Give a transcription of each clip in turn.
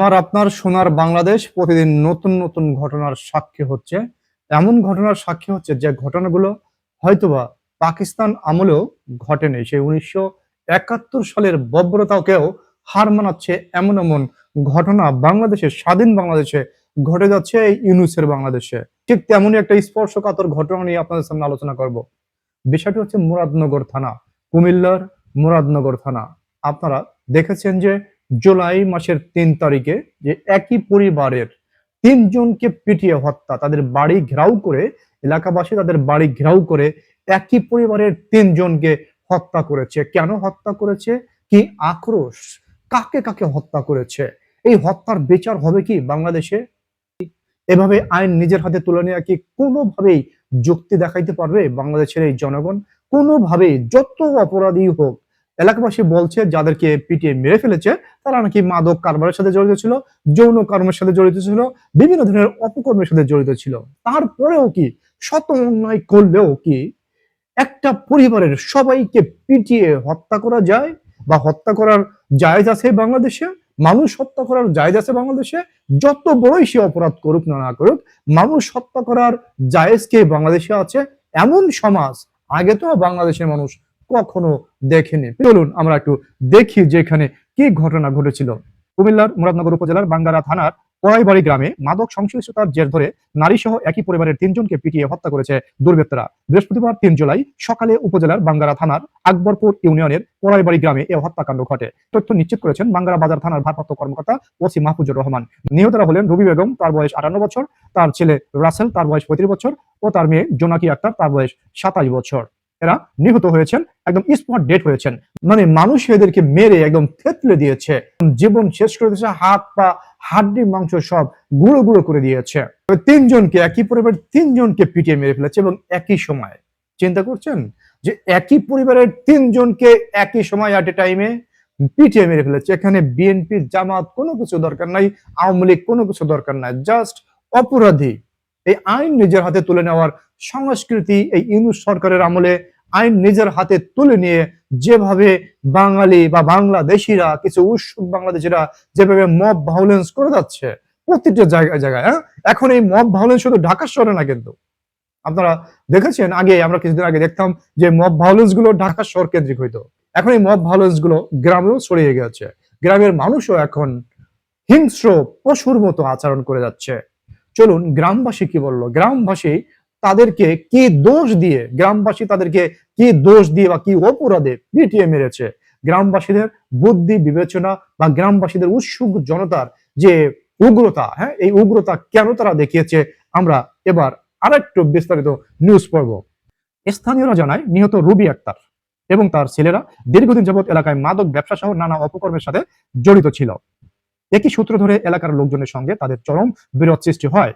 আমার আপনার সোনার বাংলাদেশ প্রতিদিন নতুন নতুন ঘটনার সাক্ষী হচ্ছে। এমন ঘটনার সাক্ষী হচ্ছে যে ঘটনাগুলো হয়তোবা পাকিস্তান আমলেও ঘটেনি। সেই উনিশশো একাত্তর সালের বব্রতাকেও হার মানাচ্ছে এমন এমন ঘটনা বাংলাদেশে, স্বাধীন বাংলাদেশে ঘটে যাচ্ছে এই ইউনুসের বাংলাদেশে। ঠিক তেমনই একটা স্পর্শকাতর ঘটনা নিয়ে আপনাদের সামনে আলোচনা করব। বিষয়টি হচ্ছে মুরাদনগর থানা, কুমিল্লার মুরাদনগর থানা। আপনারা দেখেছেন যে জুলাই মাসের তিন তারিখে যে একই পরিবারের তিনজনকে পিটিয়ে হত্যা, তাদের বাড়ি ঘেরাও করে, এলাকাবাসী তাদের বাড়ি ঘেরাও করে একই পরিবারের তিনজনকে হত্যা করেছে। কেন হত্যা করেছে? কি আক্রোশ? কাকে কাকে হত্যা করেছে? এই হত্যার বিচার হবে কি বাংলাদেশে? এভাবে আইন নিজের হাতে তুলে নেওয়া কি কোনোভাবেই যুক্তি দেখাইতে পারবে বাংলাদেশের এই জনগণ? কোনোভাবেই যত অপরাধী হোক এলাকাবাসী বলছে, যাদেরকে পিটিয়ে মেরে ফেলেছে, তারা নাকি মাদক কারবারের সাথে জড়িত ছিল, যৌন কর্মের সাথে জড়িত ছিল, বিভিন্ন ধরনের অপকর্মের সাথে জড়িত ছিল। তারপরেও কি শত অন্যায় করলেও কি একটা পরিবারের সবাইকে পিটিয়ে হত্যা করা যায় বা হত্যা করার জায়েজ আছে বাংলাদেশে? মানুষ হত্যা করার জায়েজ আছে বাংলাদেশে? যত বড়ই সে অপরাধ করুক না না করুক, মানুষ হত্যা করার জায়েজ কে বাংলাদেশে আছে? এমন সমাজ, আগে তো বাংলাদেশের মানুষ কখনো দেখেনি। চলুন আমরা একটু দেখি যে এখানে কি ঘটনা ঘটেছিল। কুমিল্লার মুরাদনগর উপজেলার বাঙ্গারা থানার পড়াইবাড়ি গ্রামে মাদক সংশ্লিষ্টতার জের ধরে নারী সহ একই পরিবারের তিনজনকে পিটিয়ে হত্যা করেছে দুর্বৃত্তরা। বৃহস্পতিবার তিন জুলাই সকালে উপজেলার বাঙ্গারা থানার আকবরপুর ইউনিয়নের পড়াইবাড়ি গ্রামে এ হত্যাকাণ্ড ঘটে। তথ্য নিশ্চিত করেছেন বাঙ্গারা বাজার থানার ভারপ্রাপ্ত কর্মকর্তা ওসি মাহফুজুর রহমান। নিহতরা হলেন রবি বেগম, তার বয়স আটান্ন বছর, তার ছেলে রাসেল, তার বয়স পঁয়ত্রিশ বছর ও তার মেয়ে জোনাকি আক্তার, তার বয়স সাতাশ বছর। এরা নিহত হয়েছেন, একদম স্পট ডেট হয়েছেন। মানে মানুষ এদেরকে মেরে একদম থেতলে দিয়েছে, জীবন শেষ করে দিয়েছে, হাত পা, হাড্ডি, মাংস সব গুঁড়ো গুঁড়ো করে দিয়েছে। তিনজনকে, একই পরিবার তিনজনকে পিটিয়ে মেরে ফেলেছে এবং একই সময়। চিন্তা করছেন? যে একই পরিবারের তিনজনকে একই সময় অ্যাট এ টাইমে পিটিয়ে মেরে ফেলেছে। এখানে বিএনপি জামাত কোনো কিছু দরকার নাই, আওয়ামী লীগ কোনো কিছু দরকার নাই জাস্ট অপরাধী। এই আইন নিজের হাতে তুলে নেওয়ার সংস্কৃতি এই ইউনুস সরকারের আমলে আইন নিজের হাতে তুলে নিয়ে যেভাবে বাঙালি বা বাংলাদেশিরা, কিছু উৎসুক বাংলাদেশিরা যেভাবে মব ভাউলেন্স করে যাচ্ছে, প্রতিটা জায়গায় জায়গায় হ্যাঁ? এখন এই মব ভাউলেন্স শুধু ঢাকা শহরে না কিন্তু। আপনারা দেখেছেন আগে, আমরা কিছুদিন আগে দেখতাম যে মব ভায়োলেন্সগুলো ঢাকা শহর কেন্দ্রিক হইতো। এখন এই মব ভায়োলেন্সগুলো গ্রামেও ছড়িয়ে গেছে। গ্রামের মানুষও এখন হিংস্র পশুর মতো আচরণ করে যাচ্ছে। চলুন গ্রামবাসী কি বলল? গ্রামবাসী তাদেরকে কি দোষ দিয়ে, গ্রামবাসী তাদেরকে কি দোষ দিয়ে বা কি অপরাধে পিটিয়ে মেরেছে? গ্রামবাসীদের বুদ্ধি বিবেচনা বা গ্রামবাসীদের উৎসুক জনতার যে উগ্রতা হ্যাঁ এই উগ্রতা কেন তারা দেখিয়েছে? আমরা এবার আরেকটু বিস্তারিত নিউজ পড়ব। স্থানীয়রা জানায়, নিহত রুবি আক্তার এবং তার ছেলেরা দীর্ঘদিন যাবৎ এলাকায় মাদক ব্যবসা সহ নানা অপকর্মের সাথে জড়িত ছিল। একই সূত্র ধরে এলাকার লোকজনের সঙ্গে তাদের চরম বিরোধ সৃষ্টি হয়।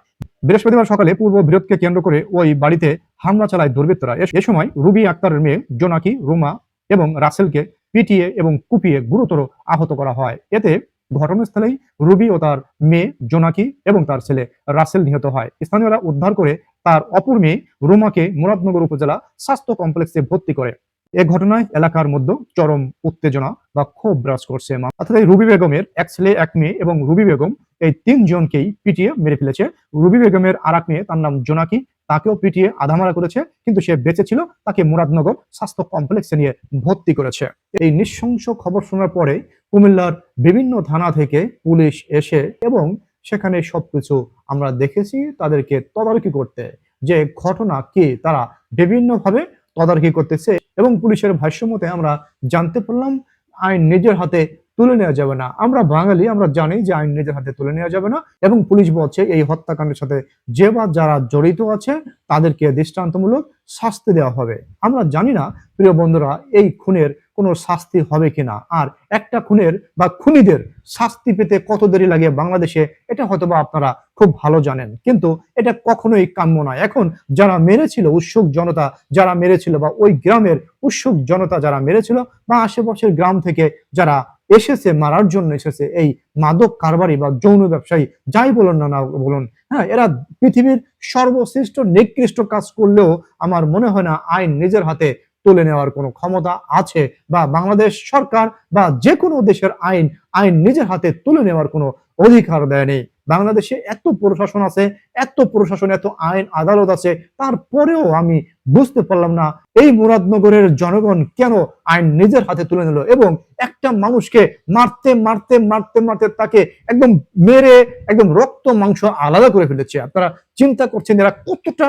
বৃহস্পতিবার সকালে পূর্ব বিরোধকে কেন্দ্র করে ওই বাড়িতে হামলা চালায় দুর্বৃত্তরা। এ সময় রুবি আক্তারের মেয়ে জোনাকি, রুমা এবং রাসেলকে পিটিয়ে এবং কুপিয়ে গুরুতর আহত করা হয়। এতে ঘটনাস্থলেই রুবি ও তার মেয়ে জোনাকি এবং তার ছেলে রাসেল নিহত হয়। স্থানীয়রা উদ্ধার করে তার অপর মেয়ে রুমাকে মুরাদনগর উপজেলা স্বাস্থ্য কমপ্লেক্সে ভর্তি করে। এ ঘটনায় এলাকার মধ্যে চরম উত্তেজনা বা ক্ষোভ বিরাজ করছে অর্থাৎ এই রুবি বেগমের এক ছেলে, এক মেয়ে এবং রুবি বেগম এই তিনজনকেই পিটিয়ে মেরে ফেলেছে। রুবি বেগমের আর এক মেয়ে, তার নাম জোনাকি, তাকেও পিটিয়ে আধামারা করেছে, কিন্তু সে বেঁচে ছিল, তাকে মুরাদনগর স্বাস্থ্য কমপ্লেক্সে নিয়ে ভর্তি করেছে। এই নৃশংস খবর শোনার পরে কুমিল্লার বিভিন্ন থানা থেকে পুলিশ এসে এবং সেখানে সবকিছু আমরা দেখেছি, তাদেরকে তদারকি করতে। যে ঘটনা কি, তারা বিভিন্নভাবে তদারকি করতেছে এবং পুলিশের ভাষ্য মতে আমরা জানতে পারলাম, আইন নিজের হাতে তুলে নেওয়া যাবে না। আমরা বাঙালি, আমরা জানি যে আইন নিজের হাতে তুলে নেওয়া যাবে না এবং পুলিশ বলছে এই হত্যাকাণ্ডের সাথে যে বা যারা জড়িত আছে, তাদেরকে দৃষ্টান্তমূলক শাস্তি দেওয়া হবে। আমরা জানি না, প্রিয় বন্ধুরা, এই খুনের কোনো শাস্তি হবে কিনা? আর একটা খুনের বা খুনিদের শাস্তি পেতে কত দেরি লাগে বাংলাদেশে? এটা হয়তো বা আপনারা খুব ভালো জানেন। কিন্তু এটা কখনোই কাম্য নয়। এখন যারা মেরেছিল উৎসুক জনতা, যারা মেরেছিল বা ওই গ্রামের উৎসুক জনতা যারা মেরেছিল বা আশেপাশের গ্রাম থেকে যারা এসেছে, মারার জন্য এসেছে, এই মাদক কারবারি বা যৌন ব্যবসায়ী, যাই বলুন না না বলুন হ্যাঁ এরা পৃথিবীর সর্বশ্রেষ্ঠ নিকৃষ্ট কাজ করলেও আমার মনে হয় না আইন নিজের হাতে তুলে নেওয়ার কোনো ক্ষমতা আছে বা বাংলাদেশ সরকার বা যে কোনো দেশের আইন আইন নিজের হাতে তুলে নেওয়ার কোনো অধিকার দেয়নি। বাংলাদেশে এত প্রশাসন আছে, এত প্রশাসন, এত আইন আদালত আছে, তারপরেও আমি বুঝতে পারলাম না এই মুরাদনগরের জনগণ কেন আইন নিজের হাতে তুলে নিল এবং একটা মানুষকে মারতে মারতে মারতে মারতে তাকে একদম মেরে, একদম রক্ত, মাংস আলাদা করে ফেলেছে। আপনারা চিন্তা করছেন এরা কতটা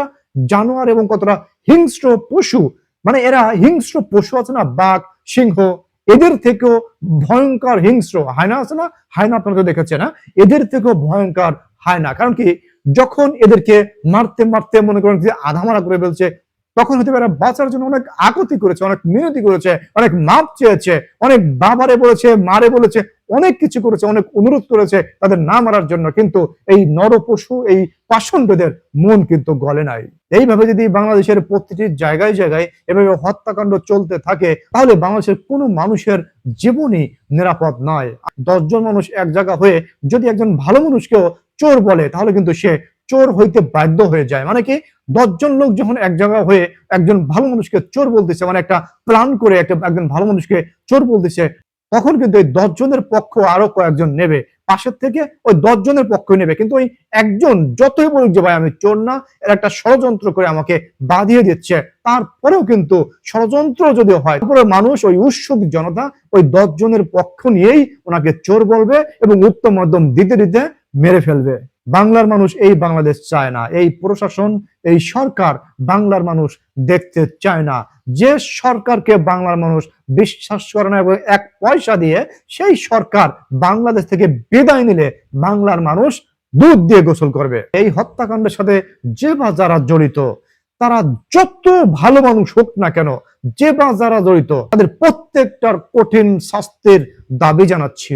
জানোয়ার এবং কতটা হিংস্র পশু মানে এরা হিংস্র পশু আছে না, বাঘ, সিংহ, এদের থেকেও ভয়ঙ্কর হিংস্র হায়না আছে না? হায়না আপনারা তো দেখেছেন না এদের থেকেও ভয়ঙ্কর হায়না। কারণ কি? যখন এদেরকে মারতে মারতে মনে করেন যে আধামারা করে ফেলছে তখন হতে পারে বাঁচার জন্য অনেক আকতি করেছে, অনেক মিনতি করেছে, অনেক মাপ চেয়েছে, অনেক বাবারে বলেছে, মারে বলেছে, অনেক কিছু করেছে, অনেক অনুরোধ করেছে তাদের না মারার জন্য। কিন্তু এই নরপশু, এই পাষণ্ডদের মন কিন্তু গলে নাই। এইভাবে যদি বাংলাদেশের প্রতিটি জায়গায় জায়গায় এভাবে হত্যাকাণ্ড চলতে থাকে, তাহলে বাংলাদেশের কোনো মানুষের জীবনই নিরাপদ নয়। দশজন মানুষ এক জায়গা হয়ে যদি একজন ভালো মানুষকেও চোর বলে, তাহলে কিন্তু সে চোর হইতে বাধ্য হয়ে যায়। মানে কি? দশজন লোক যখন এক জায়গা হয়ে একজন ভালো মানুষকে চোর বলতেছে মানে একটা প্ল্যান করে একটা একজন ভালো মানুষকে চোর বলতেছে, তখন কিন্তু ওই দশজনের পক্ষ আরও কয়েকজন নেবে। পাশের থেকে ওই দশজনের পক্ষ নেবে। কিন্তু ওই একজন যতই বলুক যে, ভাই, আমি চোর না। এর একটা ষড়যন্ত্র করে আমাকে বাঁধিয়ে দিচ্ছে। তারপরেও কিন্তু ষড়যন্ত্র যদি হয়, তারপরে মানুষ ওই উৎসুক জনতা ওই দশজনের পক্ষ নিয়েই ওনাকে চোর বলবে এবং উত্তম মাধ্যম দিতে দিতে মেরে ফেলবে। বাংলার মানুষ এই বাংলাদেশ চায় না। এই প্রশাসন, এই সরকার বাংলার মানুষ দেখতে চায় না। যে সরকারকে বাংলার মানুষ বিশ্বাস করে না এবং এক পয়সা দিয়ে সেই সরকার বাংলাদেশ থেকে বিদায় নিলে বাংলার মানুষ দুধ দিয়ে গোসল করবে। এই হত্যাকাণ্ডের সাথে যে বা যারা জড়িত, তারা যত ভালো মানুষ হোক না কেন, যে বা যারা জড়িত, তাদের প্রত্যেকটার কঠিন শাস্তির দাবি জানাচ্ছি।